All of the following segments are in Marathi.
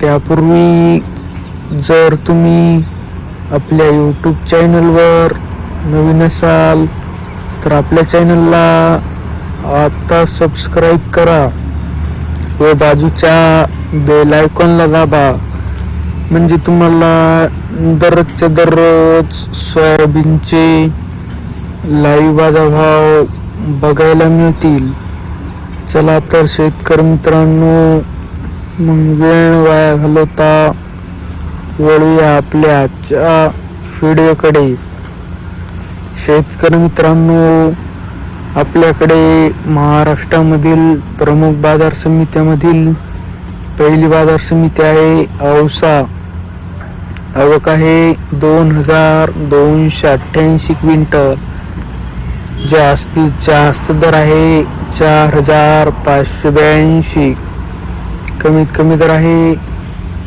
त्यापूर्वी जर तुम्ही आपल्या यूट्यूब चॅनलवर नवीन असाल तर आपल्या चॅनलला आत्ता सबस्क्राईब करा. व बाजूच्या बेल आयकॉनला दाबा. म्हणजे तुम्हाला दररोजच्या दररोज सोयाबीनचे लाईव्ह बाजारभाव बघायला मिळतील. चला तर शेतकरी मित्रांनो मग वेळ वाया घालवता वळूया आपल्या आजच्या व्हिडिओकडे. शेतकरी मित्रांनो आपल्याकडे महाराष्ट्रामधील प्रमुख बाजार समित्यामधील पहिली बाजार समिती आहे औसा. आवक आहे दोन हजार दोनशे अठ्ठ्याऐंशी क्विंटल. जास्तीत जास्त दर आहे चार हजार पाचशे ब्याऐंशी. कमीत कमी दर आहे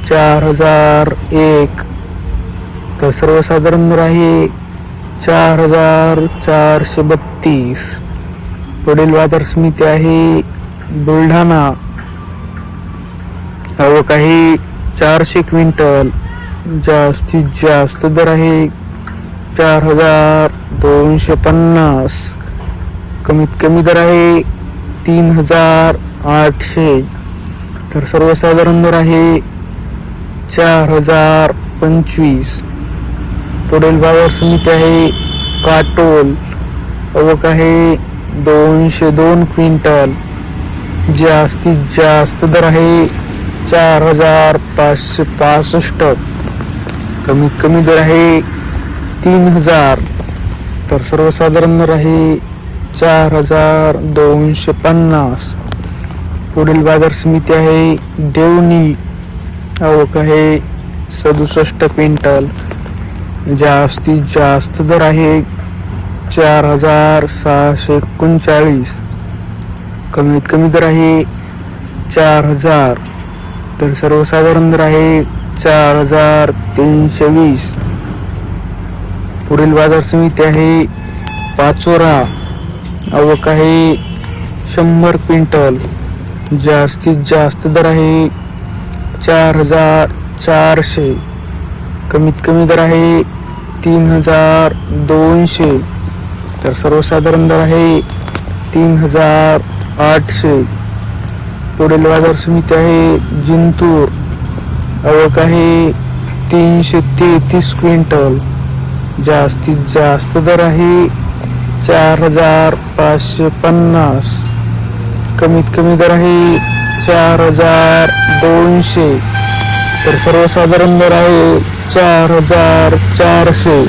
चार हजार एक. तर सर्वसाधारण दर आहे चार हजार चारशे बत्तीस. पुढील बाजार समिती आहे बुलढाणा. आवक आहे चारशे क्विंटल. जास्तीत जास्त दर आहे चार हजार दोनशे पन्नास. कमीत कमी दर आहे तीन हजार आठशे. तर सर्वसाधारण दर आहे चार हजार पंचवीस. पुढील बाजार समिती आहे काटोल. अवक आहे दोनशे दोन क्विंटल. जास्तीत जास्त दर आहे चार हजार पाचशे पासष्ट. कमीत कमी दर आहे तीन हजार. तर सर्वसाधारण दर आहे चार हजार दोनशे पन्नास. पुढील बाजार समिती आहे देवणी आवक आहे सदुसष्ट क्विंटल. जास्तीत जास्त दर आहे चार हजार सहाशे एकोणचाळीस. कमीत कमी दर आहे चार हजार. तर सर्वसाधारण दर आहे चार हजार तीनशे वीस. पुढील बाजार समिती आहे पाचोरा. आवक आहे शंभर क्विंटल. जास्तीत जास्त दर आहे चार हजार चारशे. कमीत कमी दर आहे तीन हजार दोनशे. तर सर्वसाधारण दर आहे तीन हजार आठशे. पुढील बाजार समिती आहे जिंतूर. आवक आहे तीनशे तेहतीस क्विंटल. जास्तीत जास्त दर आहे चार हजार पाचशे पन्नास. कमीत कमी दर आहे चार हजार दोनशे. तर सर्वसाधारण दर आहे चार हजार चारशे.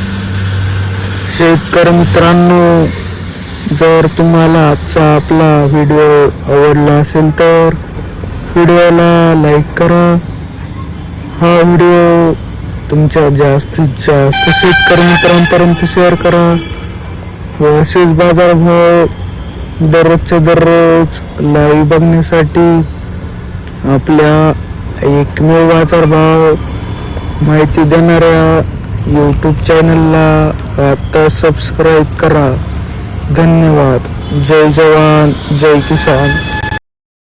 शेतकरी मित्रांनो जर तुम्हाला आजचा आपला व्हिडिओ आवडला असेल तर व्हिडिओला लाईक करा. हा व्हिडिओ तुमच्या जास्तीत जास्त शेतकरी मित्रांपर्यंत शेअर करा व असेच बाजारभाव दररोजच्या दररोज लाईव्ह बघण्यासाठी आपल्या एकमेव बाजारभाव माहिती देणाऱ्या यूट्यूब चॅनलला आत्ता सबस्क्राईब करा. धन्यवाद. जय जवान जय किसान.